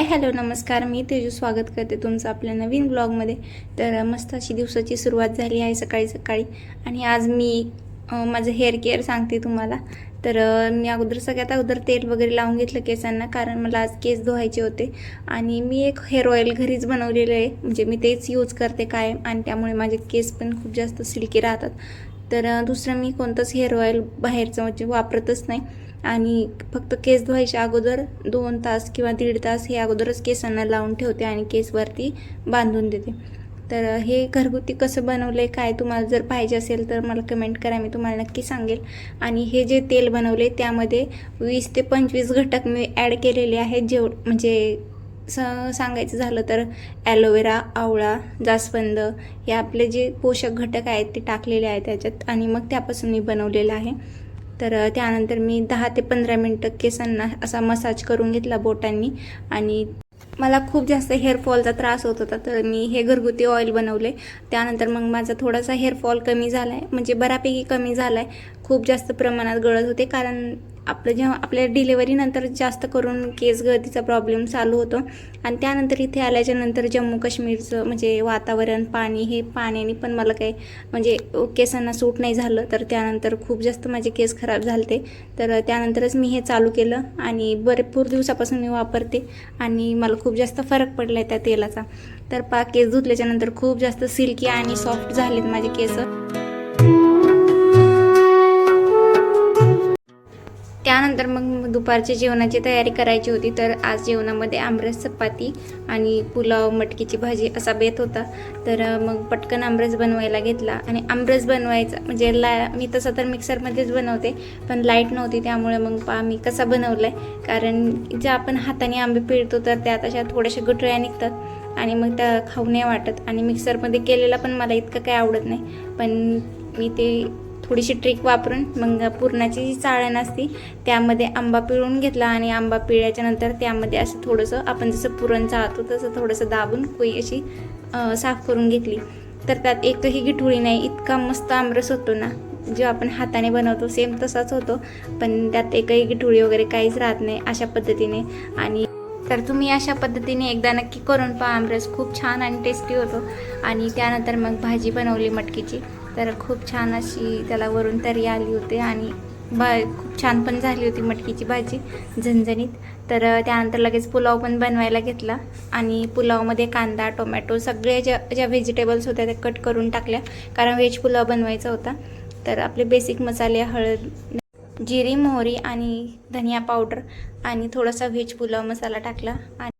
Hello नमस्कार. मी तेजू स्वागत करते तुमचं आपल्या नवीन ब्लॉगमध्ये. तर मस्त अशी दिवसाची सुरुवात झाली आहे सकाळी सकाळी. आणि आज मी माझं हेअर केअर सांगते तुम्हाला. तर मी अगोदर सगळ्यात अगोदर तेल वगैरे लावून घेतलं केसांना कारण मला आज केस धुवायचे होते. आणि मी एक हेअर ऑइल घरीच बनवलेलं आहे. म्हणजे मी तेच यूज करते कायम. आणि त्यामुळे माझे केस पण खूप जास्त सिल्की राहतात. तर दुसरं मी कोणतंच हेअर ऑइल बाहेरचं म्हणजे वापरतच नाही. आणि फक्त केस धुवायच्या अगोदर दोन तास किंवा दीड तास हे अगोदरच केसांना लावून ठेवते आणि केसवरती बांधून देते. तर हे घरगुती कसं बनवलं आहे काय तुम्हाला जर पाहिजे असेल तर मला कमेंट करा मी तुम्हाला नक्की सांगेल. आणि हे जे तेल बनवले त्यामध्ये वीस ते पंचवीस घटक मी ॲड केलेले आहेत. जेव म्हणजे स सांगायचं झालं तर ॲलोवेरा आवळा जास्वंद हे आपले जे पोषक घटक आहेत ते टाकलेले आहेत त्याच्यात आणि मग त्यापासून मी बनवलेलं आहे. तर त्यानंतर मी दहा ते पंधरा मिनटं केसांना असा मसाज करून घेतला बोटांनी आणि मला खूप जास्त हेअरफॉलचा त्रास होत होता तर मी हे घरगुती ऑइल बनवले. त्यानंतर मग माझा थोडासा हेअरफॉल कमी झाला आहे म्हणजे बऱ्यापैकी कमी झाला आहे खूप जास्त प्रमाणात गळत होते कारण आपलं जेव्हा आपल्या डिलेवरीनंतर जास्त करून केस गळतीचा प्रॉब्लेम चालू होतो. आणि त्यानंतर इथे आल्याच्यानंतर जम्मू काश्मीरचं म्हणजे वातावरण पाणी हे पाण्याने पण मला काही म्हणजे केसांना सूट नाही झालं. तर त्यानंतर खूप जास्त माझे केस खराब झाले तर त्यानंतरच मी हे चालू केलं आणि भरपूर दिवसापासून मी वापरते आणि मला खूप जास्त फरक पडला आहे त्या तेलाचा. तर पा केस धुतल्याच्यानंतर खूप जास्त सिल्की आणि सॉफ्ट झालेत माझे केस. त्यानंतर मग दुपारच्या जेवणाची तयारी करायची होती तर आज जेवणामध्ये आमरस चपाती आणि पुलाव मटकीची भाजी असा बेत होता. तर मग पटकन आमरस बनवायला घेतला आणि आमरस बनवायचा म्हणजे ला मी तसं तर मिक्सरमध्येच बनवते पण लाइट नव्हती त्यामुळे मग पा मी कसा बनवला आहे कारण ज्या आपण हाताने आंबे पिळतो तर त्यात अशा थोड्याशा गुठळ्या निघतात आणि मग त्या खाऊ नाही वाटत. आणि मिक्सरमध्ये केलेला पण मला इतकं काही आवडत नाही. पण मी ते थोडीशी ट्रिक वापरून मग पुरणाची जी चाळण असती त्यामध्ये आंबा पिळून घेतला आणि आंबा पिळल्याच्या नंतर त्यामध्ये असं थोडंसं आपण जसं पुरण चाळतो तसं थोडंसं दाबून कोई अशी साफ करून घेतली. तर त्यात एकही गिठुळी नाही इतका मस्त आमरस होतो ना. जो आपण हाताने बनवतो सेम तसाच होतो पण त्यात एकही गिठुळी वगैरे काहीच राहत नाही अशा पद्धतीने. आणि तर तुम्ही अशा पद्धतीने एकदा नक्की करून पहा आमरस खूप छान आणि टेस्टी होतो. आणि त्यानंतर मग भाजी बनवली मटकीची. तर खूप छान अशी त्याला वरून तरी आली होती आणि बा खूप छान पण झाली होती मटकीची भाजी झणझणीत. तर त्यानंतर लगेच पुलाव पण बनवायला घेतला आणि पुलावमध्ये कांदा टोमॅटो सगळे ज्या ज्या व्हेजिटेबल्स होत्या त्या कट करून टाकल्या कारण व्हेज पुलाव बनवायचा होता. तर आपले बेसिक मसाले हळद जिरी मोहरी आणि धनिया पावडर आणि थोडासा व्हेज पुलाव मसाला टाकला आणि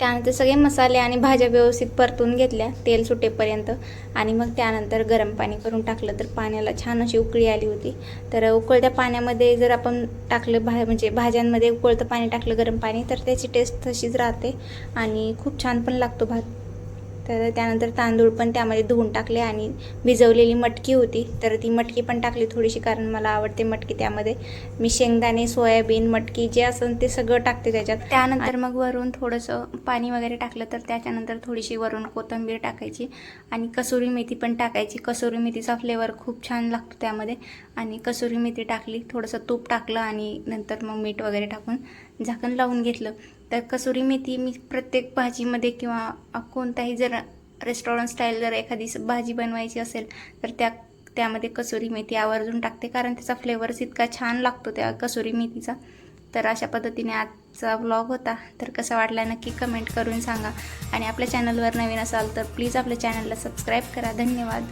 त्यानंतर सगळे मसाले आणि भाज्या व्यवस्थित परतून घेतल्या तेल सुटेपर्यंत. आणि मग त्यानंतर गरम पाणी करून टाकलं तर पाण्याला छान अशी उकळी आली होती. तर उकळत्या पाण्यामध्ये जर आपण टाकलं भा म्हणजे भाज्यांमध्ये उकळतं पाणी टाकलं गरम पाणी तर त्याची टेस्ट तशीच राहते आणि खूप छान पण लागतो भात. तर त्यानंतर तांदूळ पण त्यामध्ये धुवून टाकले आणि भिजवलेली मटकी होती. तर ती मटकी पण टाकली थोडीशी कारण मला आवडते मटकी त्यामध्ये. मी शेंगदाणे सोयाबीन मटकी जे असेल ते सगळं टाकते त्याच्यात. त्यानंतर मग वरून थोडंसं पाणी वगैरे टाकलं तर त्याच्यानंतर थोडीशी वरून कोथिंबीर टाकायची आणि कसुरी मेथी पण टाकायची. कसुरी मेथीचा फ्लेवर खूप छान लागतो त्यामध्ये. आणि कसुरी मेथी टाकली थोडंसं तूप टाकलं आणि नंतर मग मीठ वगैरे टाकून झाकण लावून घेतलं. तर कसुरी मेथी मी प्रत्येक भाजीमध्ये किंवा कोणताही जर रेस्टॉरंट स्टाईल जर एखादी भाजी बनवायची असेल तर त्या त्यामध्ये कसुरी मेथी आवर्जून टाकते. कारण त्याचा फ्लेवर्स इतका छान लागतो त्या कसुरी मेथीचा. तर अशा पद्धतीने आजचा व्लॉग होता. तर कसा वाटला नक्की कमेंट करून सांगा. आणि आपल्या चॅनलवर नवीन असाल तर प्लीज आपल्या चॅनलला सबस्क्राईब करा. धन्यवाद.